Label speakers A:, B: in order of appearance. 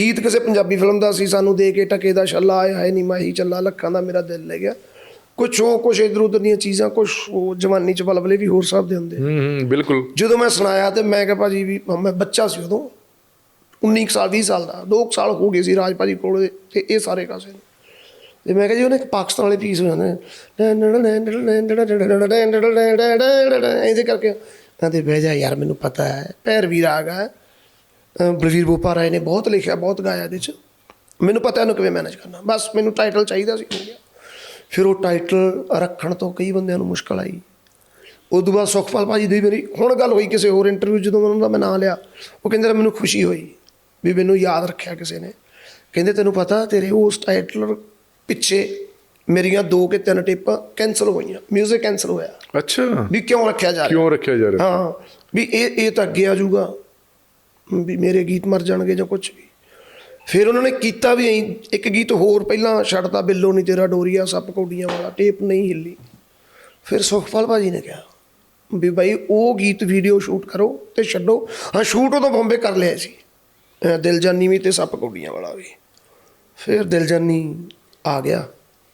A: ਗੀਤ ਕਿਸੇ ਪੰਜਾਬੀ ਫਿਲਮ ਦਾ ਸੀ ਸਾਨੂੰ ਦੇ ਕੇ ਟਕੇ ਦਾ ਛੱਲਾ ਆਇਆ ਹੈ ਨਹੀਂ ਮਾਹੀ ਚੱਲਾ ਲੱਖਾਂ ਦਾ ਮੇਰਾ ਦਿਲ ਲੈ ਗਿਆ। ਕੁਛ ਉਹ ਕੁਛ ਇਧਰ ਉਧਰ ਦੀਆਂ ਚੀਜ਼ਾਂ ਕੁਛ ਉਹ ਜਵਾਨੀ ਚ ਬਲਬਲੇ ਵੀ ਹੋਰ ਸਭ ਦੇ ਹੁੰਦੇ
B: ਹੂੰ ਹੂੰ ਬਿਲਕੁਲ।
A: ਜਦੋਂ ਮੈਂ ਸੁਣਾਇਆ ਤੇ ਮੈਂ ਕਿਹਾ ਭਾਜੀ ਵੀ ਮੈਂ ਬੱਚਾ ਸੀ ਉਦੋਂ 19 ਕੁ ਸਾਲ 20 ਸਾਲ ਦਾ 2 ਸਾਲ ਹੋ ਗਏ ਸੀ ਰਾਜ ਭਾਜੀ ਕੋਲ ਤੇ ਇਹ ਸਾਰੇ ਕਾਸੇ ਨੂੰ। ਤੇ ਮੈਂ ਕਿਹਾ ਜੀ ਉਹਨੇ ਇੱਕ ਪਾਕਿਸਤਾਨ ਵਾਲੇ ਪੀਸ ਹੋ ਜਾਂਦੇ ਇਹਦੇ ਕਰਕੇ ਕਹਿੰਦੇ ਬਹਿ ਜਾ ਯਾਰ ਮੈਨੂੰ ਪਤਾ ਹੈ ਭੈਰਵੀ ਰਾਗ ਹੈ ਬਲਵੀਰ ਬੋਪਾ ਰਾਏ ਨੇ ਬਹੁਤ ਲਿਖਿਆ ਬਹੁਤ ਗਾਇਆ ਇਹਦੇ ਚ। ਮੈਨੂੰ ਪਤਾ ਇਹਨੂੰ ਕਿਵੇਂ ਮੈਨੇਜ ਕਰਨਾ। ਬਸ ਮੈਨੂੰ ਟਾਈਟਲ ਚਾਹੀਦਾ ਸੀ ਹੋ ਗਿਆ। ਫਿਰ ਉਹ ਟਾਈਟਲ ਰੱਖਣ ਤੋਂ ਕਈ ਬੰਦਿਆਂ ਨੂੰ ਮੁਸ਼ਕਲ ਆਈ। ਉਦੋਂ ਬਾਅਦ ਸੁਖਪਾਲ ਭਾਜੀ ਦੀ ਮੇਰੀ ਹੁਣ ਗੱਲ ਹੋਈ ਕਿਸੇ ਹੋਰ ਇੰਟਰਵਿਊ ਜਦੋਂ ਉਹਨਾਂ ਦਾ ਮੈਂ ਨਾਂ ਲਿਆ ਉਹ ਕਹਿੰਦੇ ਮੈਨੂੰ ਖੁਸ਼ੀ ਹੋਈ ਵੀ ਮੈਨੂੰ ਯਾਦ ਰੱਖਿਆ ਕਿਸੇ ਨੇ। ਕਹਿੰਦੇ ਤੈਨੂੰ ਪਤਾ ਤੇਰੇ ਉਸ ਟਾਈਟਲ ਪਿੱਛੇ ਮੇਰੀਆਂ ਦੋ ਕਿ ਤਿੰਨ ਟੇਪਾਂ ਕੈਨਸਲ ਹੋਈਆਂ 뮤직 ਕੈਨਸਲ ਹੋਇਆ।
B: ਅੱਛਾ।
A: ਵੀ ਕਿਉਂ ਰੱਖਿਆ ਜਾ ਰਿਹਾ?
B: ਕਿਉਂ ਰੱਖਿਆ ਜਾ ਰਿਹਾ?
A: ਹਾਂ ਵੀ ਇਹ ਇਹ ਤਾਂ ਅੱਗੇ ਆ ਜਾਊਗਾ। ਵੀ ਮੇਰੇ ਗੀਤ ਮਰ ਜਾਣਗੇ ਜਾਂ ਕੁਝ ਵੀ। ਫਿਰ ਉਹਨਾਂ ਨੇ ਕੀਤਾ ਵੀ ਐਂ, ਇੱਕ ਗੀਤ ਹੋਰ ਪਹਿਲਾਂ ਛੱਡਤਾ, ਬਿੱਲੋ ਨਹੀਂ ਤੇਰਾ ਡੋਰੀਆ, ਸੱਪ ਕੌਡੀਆਂ ਵਾਲਾ, ਟੇਪ ਨਹੀਂ ਹਿੱਲੀ। ਫਿਰ ਸੁਖਪਾਲ ਭਾਜੀ ਨੇ ਕਿਹਾ ਵੀ ਭਾਈ ਉਹ ਗੀਤ ਵੀਡੀਓ ਸ਼ੂਟ ਕਰੋ ਤੇ ਛੱਡੋ। ਹਾਂ ਸ਼ੂਟ ਉਦੋਂ ਬੰਬੇ ਕਰ ਲਿਆ ਸੀ। ਅਹ ਦਿਲ ਜਾਨੀ ਵੀ ਤੇ ਸੱਪ ਕੌਡੀਆਂ ਵਾਲਾ ਵੀ। ਫਿਰ ਦਿਲ ਜਾਨੀ ਆ ਗਿਆ।